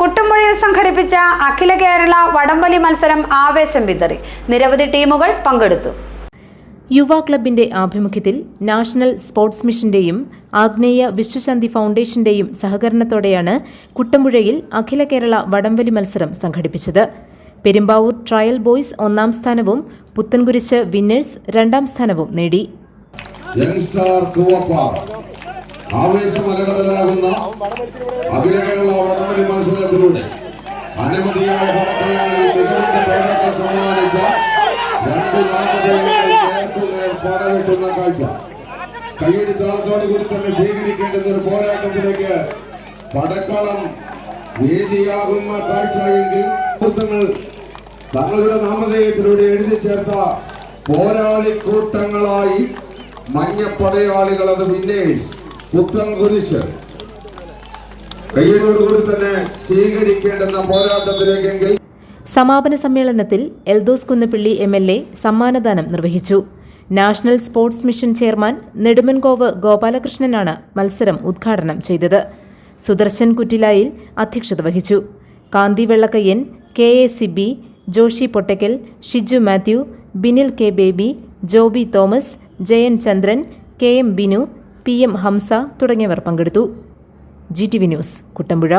കുട്ടുമ്പുഴയിൽ സംഘടിപ്പിച്ച അഖില കേരള വടംവലി മത്സരം ആവേശം വിതറി. നിരവധി ടീമുകൾ പങ്കെടുത്തു. യുവ ക്ലബിന്റെ ആഭിമുഖ്യത്തിൽ നാഷണൽ സ്പോർട്സ് മിഷന്റെയും ആഗ്നേയ വിശ്വശാന്തി ഫൗണ്ടേഷന്റെയും സഹകരണത്തോടെയാണ് കുട്ടമ്പുഴയിൽ അഖില കേരള വടംവലി മത്സരം സംഘടിപ്പിച്ചത്. പെരുമ്പാവൂർ ട്രയൽ ബോയ്സ് ഒന്നാം സ്ഥാനവും പുത്തൻകുരിശ് വിന്നേഴ്സ് രണ്ടാം സ്ഥാനവും നേടി. ആവേശമലകടലാകുന്ന കേരള വടംവലി മത്സരത്തിലൂടെ അനവധിയായ പടക്കളങ്ങളിൽ മികവിന്റെ പേരൊക്കെ സമ്മാനിച്ച രണ്ട് നാമധേയങ്ങൾ നേർക്കുനേർ പടവെട്ടുന്ന കാഴ്ച. കയ്യടിത്താളത്തോടു കൂടി തന്നെ സ്വീകരിക്കേണ്ടുന്ന ഒരു പോരാട്ടത്തിലേക്ക് പടക്കളം വേദിയാകുന്ന കാഴ്ച എങ്കിൽ തങ്ങളുടെ നാമധേയത്തിലൂടെ എഴുതി ചേർത്ത പോരാളി കൂട്ടങ്ങളായി മഞ്ഞപ്പടയാളികൾ അത് വിന്നേഴ്സ്. പുത്തൻ കുരിശ്. കയ്യോടുകൂടി തന്നെ സ്വീകരിക്കേണ്ടുന്ന പോരാട്ടത്തിലേക്കെങ്കിൽ സമാപന സമ്മേളനത്തിൽ Eldhose Kunnappilly M L A സമ്മാനദാനം നിർവഹിച്ചു. National sports mission chairman Nedumankov ഗോപാലകൃഷ്ണനാണ് മത്സരം ഉദ്ഘാടനം ചെയ്തത്. സുദർശൻ കുറ്റിലായിൽ അധ്യക്ഷത വഹിച്ചു. Kanthi Vellakkayyan K A Sibi Joshi Pottakkal Shiju Mathew Binil K Baby Joby Thomas Jayan Chandran K M Binu P M Hamsa തുടങ്ങിയവർ പങ്കെടുത്തു. G T V news Kuttampuzha.